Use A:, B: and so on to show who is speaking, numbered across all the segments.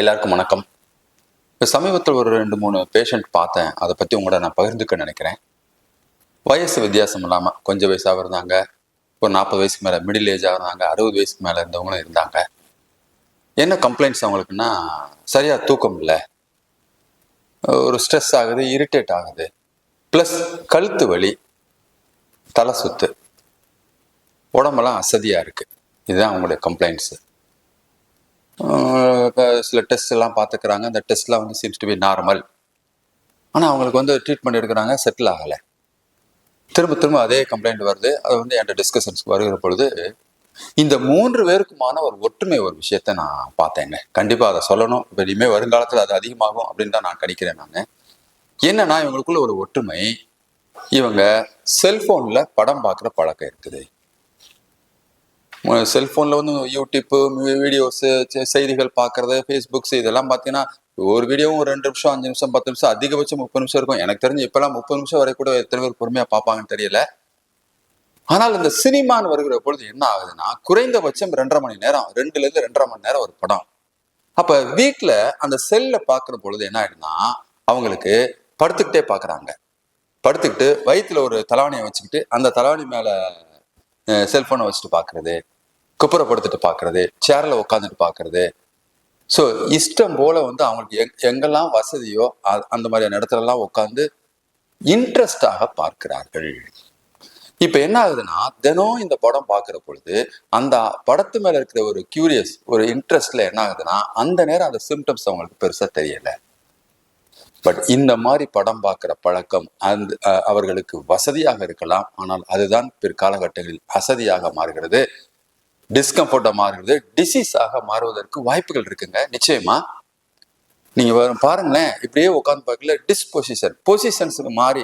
A: எல்லாருக்கும் வணக்கம். இப்போ சமீபத்தில் ஒரு ரெண்டு மூணு பேஷண்ட் பார்த்தேன். அதை பற்றி உங்களோட நான் பகிர்ந்துக்க நினைக்கிறேன். வயசு வித்தியாசம் இல்லாமல் கொஞ்சம் வயசாக இருந்தாங்க. ஒரு நாற்பது வயசுக்கு மேலே மிடில் ஏஜாக இருந்தாங்க. அறுபது வயசுக்கு மேலே இருந்தவங்களும் இருந்தாங்க. என்ன கம்ப்ளைண்ட்ஸ் அவங்களுக்குன்னா சரியாக தூக்கம் இல்லை. ஒரு ஸ்ட்ரெஸ் ஆகுது இரிட்டேட் ஆகுது. ப்ளஸ் கழுத்து வலி தலை சுத்து. உடம்பெல்லாம் அசதியாக இருக்குது இதுதான் அவங்களுடைய கம்ப்ளைண்ட்ஸு சில டெஸ்ட் எல்லாம் பார்த்துக்கிறாங்க. அந்த டெஸ்ட்லாம் வந்து சீம்ஸ் டு பி நார்மல் ஆனால் அவங்களுக்கு வந்து ட்ரீட்மெண்ட் எடுக்கிறாங்க செட்டில் ஆகலை. திரும்ப திரும்ப அதே கம்ப்ளைண்ட் வருது. அது வந்து என்கிட்ட டிஸ்கஷன்ஸ்க்கு வருகிற பொழுது இந்த மூன்று பேருக்குமான ஒரு ஒற்றுமை ஒரு விஷயத்த நான் பார்த்தேங்க. கண்டிப்பாக அதை சொல்லணும். இப்போ இனிமேல் வருங்காலத்தில் அது அதிகமாகும் அப்படின்னு தான் நான் கணிக்கிறேன் நான். என்னன்னா இவங்களுக்குள்ள ஒரு ஒற்றுமை. இவங்க செல்ஃபோனில் படம் பார்க்குற பழக்கம் இருக்குது. செல்ஃபோனில் வந்து யூடியூப்பு வீடியோஸு செய்திகள் பார்க்குறது ஃபேஸ்புக்ஸ் இதெல்லாம் பார்த்தீங்கன்னா ஒரு வீடியோவும் ஒரு ரெண்டு நிமிஷம் அஞ்சு நிமிஷம் பத்து நிமிஷம் அதிகபட்சம் முப்பது நிமிஷம் இருக்கும். எனக்கு தெரிஞ்சு இப்போலாம் முப்பது நிமிஷம் வரை கூட எத்தனை பேர் பொறுமையாக பார்ப்பாங்கன்னு தெரியல. ஆனால் இந்த சினிமான்னு வருகிற பொழுது என்ன ஆகுதுன்னா குறைந்தபட்சம் ரெண்டரை மணி நேரம் ரெண்டுலேருந்து ரெண்டரை மணி நேரம் ஒரு படம். அப்போ வீட்டில் அந்த செல்ல பார்க்குற பொழுது என்ன ஆயிடுனா அவங்களுக்கு படுத்துக்கிட்டே பார்க்குறாங்க படுத்துக்கிட்டு வயிற்றுல ஒரு தலவாணியை வச்சுக்கிட்டு அந்த தலவாணி மேலே செல்ஃபோனை வச்சுட்டு பார்க்குறது குப்புறப்படுத்திட்டு பார்க்கறது சேரில் உட்காந்துட்டு பார்க்கறது. ஸோ இஷ்டம் போல வந்து அவங்களுக்கு எங் எங்கெல்லாம் வசதியோ அ- அந்த மாதிரியான இடத்துலலாம் உட்காந்து இன்ட்ரெஸ்டாக பார்க்கிறார்கள். இப்போ என்ன ஆகுதுன்னா தினம் இந்த படம் பார்க்குற பொழுது அந்த படத்து மேல இருக்கிற ஒரு கியூரியஸ் ஒரு இன்ட்ரெஸ்ட்ல என்ன ஆகுதுன்னா அந்த நேரம் அந்த சிம்டம்ஸ் அவங்களுக்கு பெருசா தெரியல. பட் இந்த மாதிரி படம் பார்க்குற பழக்கம் அந்த அவர்களுக்கு வசதியாக இருக்கலாம். ஆனால் அதுதான் பிற்காலகட்டங்களில் அசதியாக மாறுகிறது. டிஸ்கம்ஃபர்ட்டாக மாறுகிறது டிசீஸாக மாறுவதற்கு வாய்ப்புகள் இருக்குங்க. நிச்சயமா? நீங்கள் வரும் பாருங்களேன் இப்படியே உட்காந்து பார்க்கல டிஸ்பொசிஷன் பொசிஷன்ஸுக்கு மாறி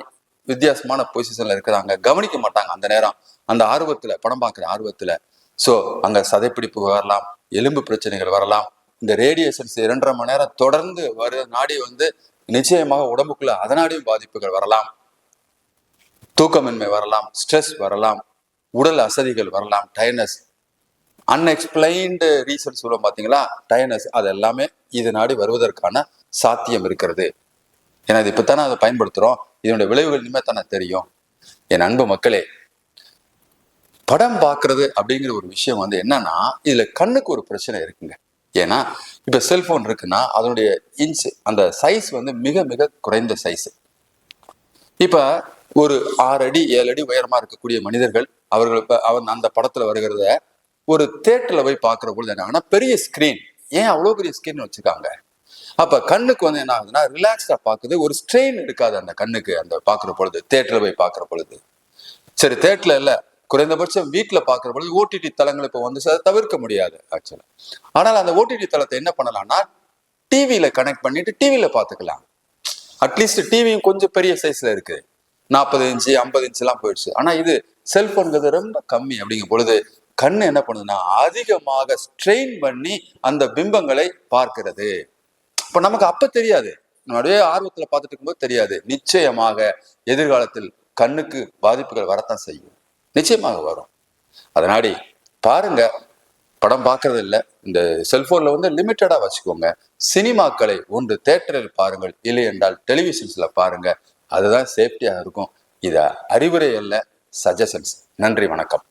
A: வித்தியாசமான பொசிஷனில் இருக்கிறாங்க. கவனிக்க மாட்டாங்க அந்த நேரம். அந்த ஆர்வத்தில் படம் பார்க்குற ஆர்வத்தில். ஸோ அங்கே சதைப்பிடிப்பு வரலாம் எலும்பு பிரச்சனைகள் வரலாம். இந்த ரேடியேஷன்ஸ் இரண்டரை மணி நேரம் தொடர்ந்து வர நாடி வந்து நிச்சயமாக உடம்புக்குள்ள அதனாலையும் பாதிப்புகள் வரலாம். தூக்கமின்மை வரலாம் ஸ்ட்ரெஸ் வரலாம் உடல் அசதிகள் வரலாம் டயர்னஸ் அன்எக்ஸ்பிளைன்டு ரீசன் சொல்லுவோம் பார்த்தீங்களா டயர்னஸ் அது எல்லாமே இது நாடி வருவதற்கான சாத்தியம் இருக்கிறது. ஏன்னா இது தானே அதை பயன்படுத்துகிறோம் இதனுடைய விளைவுகள் இனிமே தானே தெரியும். என் அன்பு மக்களே படம் பார்க்கறது அப்படிங்கிற ஒரு விஷயம் வந்து என்னன்னா இதுல கண்ணுக்கு ஒரு பிரச்சனை இருக்குங்க. ஏன்னா இப்போ செல்போன் இருக்குன்னா அதனுடைய இன்ச் அந்த சைஸ் வந்து மிக மிக குறைந்த சைஸ் இப்போ ஒரு ஆறு அடி ஏழு அடி உயரமா இருக்கக்கூடிய மனிதர்கள் அவர்கள் இப்போ அவன் அந்த படத்துல வருகிறத ஒரு தேட்டரில் போய் பார்க்குற பொழுது என்ன ஆனால் பெரிய ஸ்க்ரீன் ஏன் அவ்வளோ பெரிய ஸ்க்ரீன் வச்சுருக்காங்க? அப்போ கண்ணுக்கு வந்து என்ன ஆகுதுன்னா ரிலாக்ஸாக பார்க்குது. ஒரு ஸ்ட்ரெயின் இருக்காது அந்த கண்ணுக்கு அந்த பார்க்குற பொழுது தேட்டரில் போய் பார்க்குற பொழுது. சரி தேட்டர்ல இல்லை. குறைந்தபட்சம் வீட்டில் பார்க்குற பொழுது ஓடிடி தளங்கள் இப்போ வந்து அதை தவிர்க்க முடியாது ஆக்சுவலாக ஆனால் அந்த ஓடிடி தளத்தை என்ன பண்ணலாம்னா டிவியில் கனெக்ட் பண்ணிட்டு டிவியில் பார்த்துக்கலாம். அட்லீஸ்ட் டிவியும் கொஞ்சம் பெரிய சைஸில் இருக்குது நாற்பது இன்ச்சு ஐம்பது இன்ச்சுலாம் போயிடுச்சு. ஆனால் இது செல்ஃபோன்கிறது ரொம்ப கம்மி அப்படிங்கும் பொழுது கண் என்ன பண்ணுதுன்னா அதிகமாக ஸ்ட்ரெயின் பண்ணி அந்த பிம்பங்களை பார்க்கிறது. இப்போ நமக்கு அப்போ தெரியாது. நம்மளுடைய ஆர்வத்தில் பார்த்துட்டு இருக்கும்போது தெரியாது. நிச்சயமாக எதிர்காலத்தில் கண்ணுக்கு பாதிப்புகள் வரத்தான் செய்யும். நிச்சயமாக வரும். அதனாடி பாருங்க படம் பார்க்கறது இல்லை. இந்த செல்போனில் வந்து லிமிட்டடாக வச்சுக்கோங்க. சினிமாக்களை ஒன்று தேட்டரில் பாருங்கள். இல்லை என்றால் டெலிவிஷன்ஸில் பாருங்க. அதுதான் சேஃப்டியாக இருக்கும். இதை அறிவுரை அல்ல சஜஷன்ஸ் நன்றி வணக்கம்.